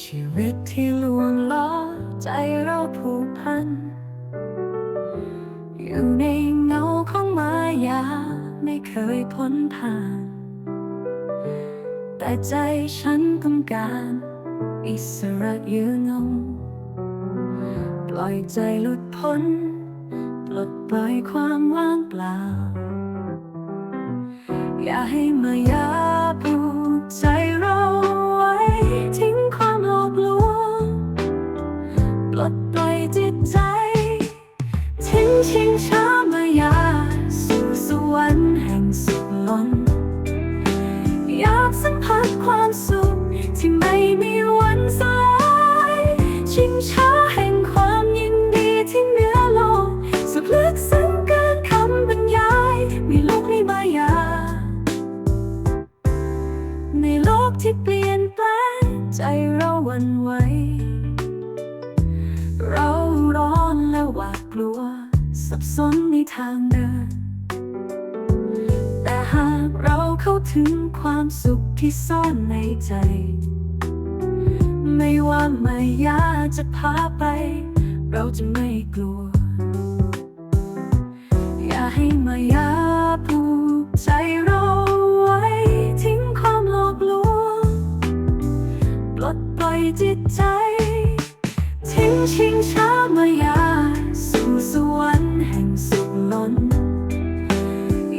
ชีวิตที่ลวงล้อใจเราผูกพัน อยู่ในเงาของมายาไม่เคยพ้นผ่าน แต่ใจฉันต้องการอิสระยืนงงปล่อยใจหลุดพ้น ปลดปล่อยความว่างเปล่า อย่าให้มายาผูกใจ จิตใจ ทิ้งชิงช้ามายา สู่สวรรค์แห่งสุขล้น อยากสัมผัสความสุข ที่ไม่มีวันสลายชิงช้าแห่งความยินดีที่เหนือโลก สุดลึกซึ้งเกินคำบรรยาย มีโลกในมายา ในโลกที่เปลี่ยนแปลงใจเราหวันไหว กลัว สับสนในทางเดิน แต่หากเราเข้าถึงความสุขที่ซ่อนในใจ ไม่ว่ามายาจะพาไป เราจะไม่กลัว อย่าให้มายาผูกใจเราไว้ ทิ้งความหลอกลวงปลดปล่อยจิตใจ ทิ้งชิงช้ามายาสู่ สวรรค์แห่งสุขล้น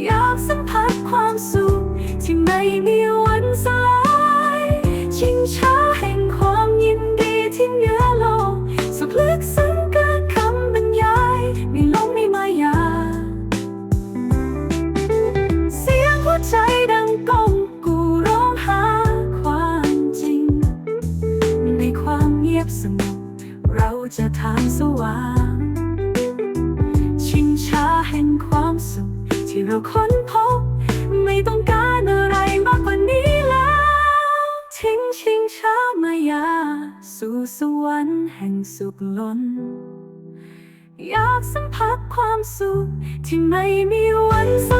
อยากสัมผัสความสุข ที่ไม่มีวันสลายชิงช้าแห่งความยินดีที่เหนือโลก สุขลึกซึ้งเกินคำบรรยายมีลมมีมายา เสียงหัวใจดังก้องกูร้องหาความจริง ในความเงียบสงบเราจะทางสว่าง เราค้นพบ ไม่ต้องการอะไรมากกว่านี้แล้ว ทิ้งชิงช้ามายา สู่สวรรค์แห่งสุขล้น อยากสัมผัสความสุขที่ไม่มีวันส